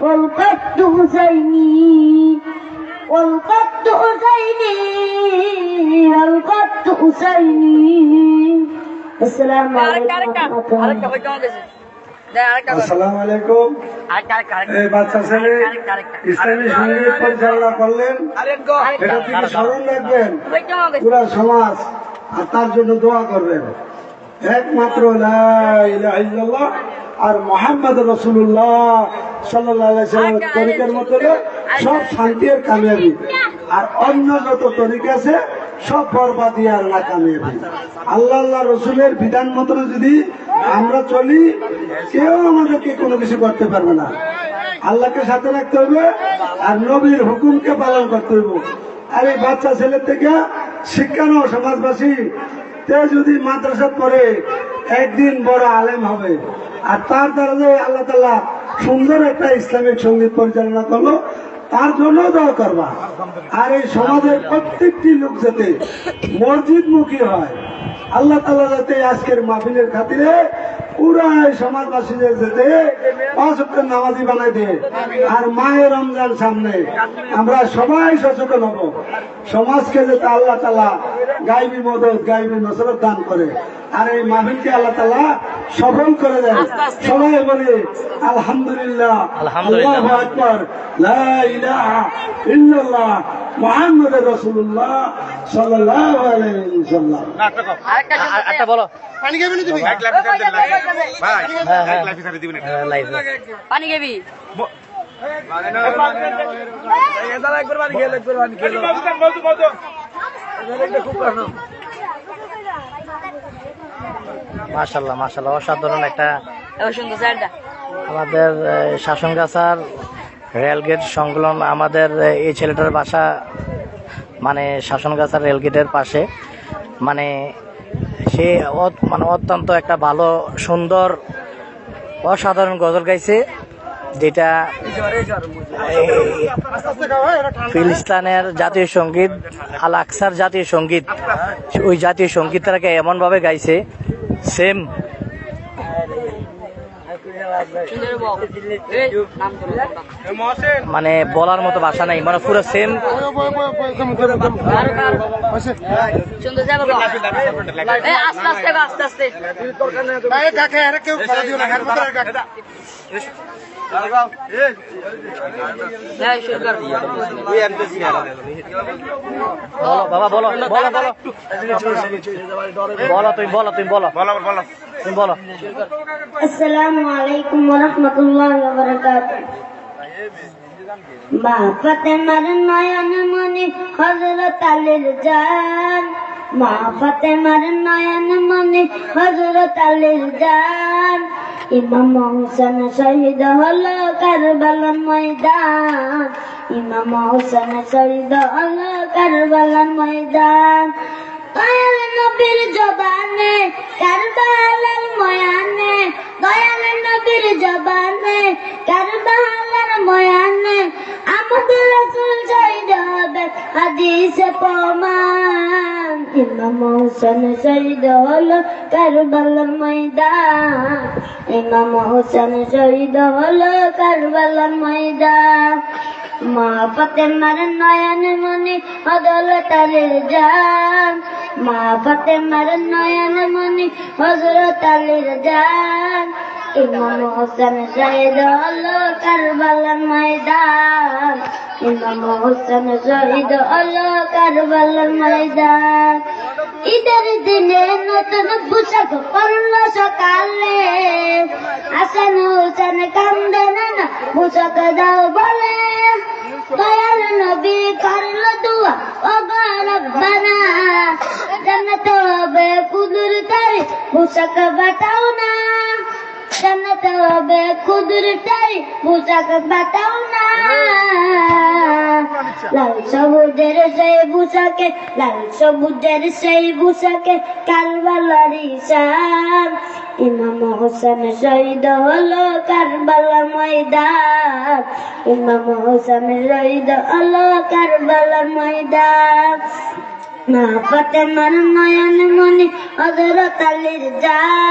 والقدت حسيني والقدت حسيني والقدت حسيني السلام عليكم ورحمة الله আসসালামু আলাইকুম এই বাচ্চা ছেলে ইসলামী সঙ্গীত পরিচালনা করলেন এটা থেকে স্মরণ রাখবেন পুরা সমাজ আর তার জন্য দোয়া করবেন একমাত্র লা ইলাহা ইল্লাল্লাহ আর মোহাম্মদ রসুল্লাহ সাল্লাহ তরিকার মতো সব শান্তি আর কামিয়াবি। আর অন্য যত তরিকা আছে সব বরবাদি আর না কামিয়াবি। আল্লাহ আল্লাহ রসুলের বিধান মতো যদি আমরা চলি কেউ আমাদেরকে কোনো কিছু করতে পারবে না। আল্লাহকে সাথে রাখতে হবে আর নবীর হুকুমকে পালন করতে হবে। আর এই বাচ্চা ছেলের থেকে শিক্ষানো সমাজবাসী। তে যদি মাদ্রাসা পড়ে একদিন বড় আলেম হবে। আর তার দ্বারা যে আল্লাহ তাল্লাহ সুন্দর একটা ইসলামিক সংগীত পরিচালনা করল। তার জন্য দোয়া করবা। আর এই সমাজের প্রত্যেকটি লোক যাতে মসজিদ মুখী হয়, আল্লাহ তালা যাতে আজকের মাহফিলের খাতিরে পুরা সমাজবাসীদের যাতে অক্ষর নামাজি বানাই দেয়। আর মায়ের রমজান সামনে আমরা সবাই সচেতন হব। সমাজকে যাতে আল্লাহ তালা গাইবি মদত, গাইবি নসরত দান করে। আর এই মাহফিলকে আল্লাহ তালা সফল করে দেন সবাই বলে আলহামদুলিল্লাহ আলহামদুলিল্লাহ। আল্লাহু আকবার লা ইলাহা ইল্লাল্লাহ মুহাম্মাদুর রাসূলুল্লাহ সাল্লাল্লাহু আলাইহি ওয়াসাল্লাম একটা বলো পানি খাবি না তুমি হ্যাঁ হ্যাঁ হ্যাঁ, লাইভ পানি খাবি মাশাল্লাহ মাশাল্লাহ অসাধারণ একটা আমাদের শাসন গাছার রেলগেট সংলগ্ন আমাদের এই ছেলেটার বাসা মানে শাসন গাছার রেলগেটের পাশে। মানে সে মানে অত্যন্ত একটা ভালো সুন্দর অসাধারণ গজল গাইছে যেটা ফিলিস্তানের জাতীয় সংগীত আল আকসার জাতীয় সংগীত ওই জাতীয় সংগীত সঙ্গীতটাকে এমনভাবে গাইছে সেম সুন্দর বল এই, নাম ধরো নামটা। মানে বলার মতো ভাষা নাই মানে পুরো সেম বল। বলো বাবা, বলো বলো বলো। বলো, তুমি বলো তুমি বলো। তুমি বলো। বলো। আসসালামু আলাইকুম ওয়া রাহমাতুল্লাহি ইমাম হোসেন শহীদ হলো কারবালার ময়দান। ময়দান। জবানে কার হাদিসে প্রমাণ। ইমাম হোসেন শহীদ হলো কারবালার ময়দান। ইমাম হোসেন শহীদ হলো কারবালার ময়দান। মা ফাতেমার নয়ন মনে হজরতালের জান। মা ফাতেমার নয়ন মনে হজরত আলীর জান। ইমাম হোসেন শহীদ হলো কারবালার ময়দান। ইমাম হোসেন শহীদ হলো কারবালার ময়দান। ঈদের দিনে নতুন পোশাক পরল সকালে। হাসান হোসেন কান্দে না, পোশাক দাও বলে। দয়াল নবী করল দুয়া, ও রব্বানা জান্নাত হবে কুদুর তারি পোশাক বাটাও না। কুদুর তারি পোশাক বাটাও না। লাল সবুজের সেই বুসাকে লাল সবুজের সেই বুসাকে কারবালার ঈশান ইমাম হোসেন শহীদ হলো কারবালা ময়দান। ইমাম হোসেন শহীদ হলো কারবালা ময়দান। মা ফাতেমার নয়ন মনি হজরত আলীর জান।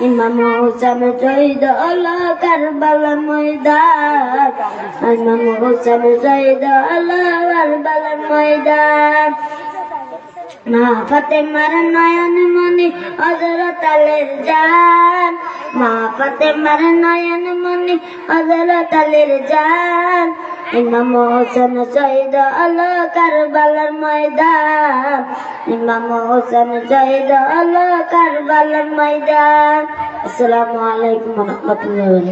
ইমাম হোসেন শহীদ হলো কারবালার ময়দান। ইমাম হোসেন শহীদ হলো কারবালার ময়দান। মা ফাতেমার নয়ন মনি হজরত আলীর জান। মা ফাতেমার নয়ন মনি হজরত আলীর জান। ইমাম হোসেন শহীদ আলো কারবালার ময়দান। ইমাম হোসেন শহীদ আলো কারবালার ময়দান। আসসালামু আলাইকুম রহমতুল্লাহ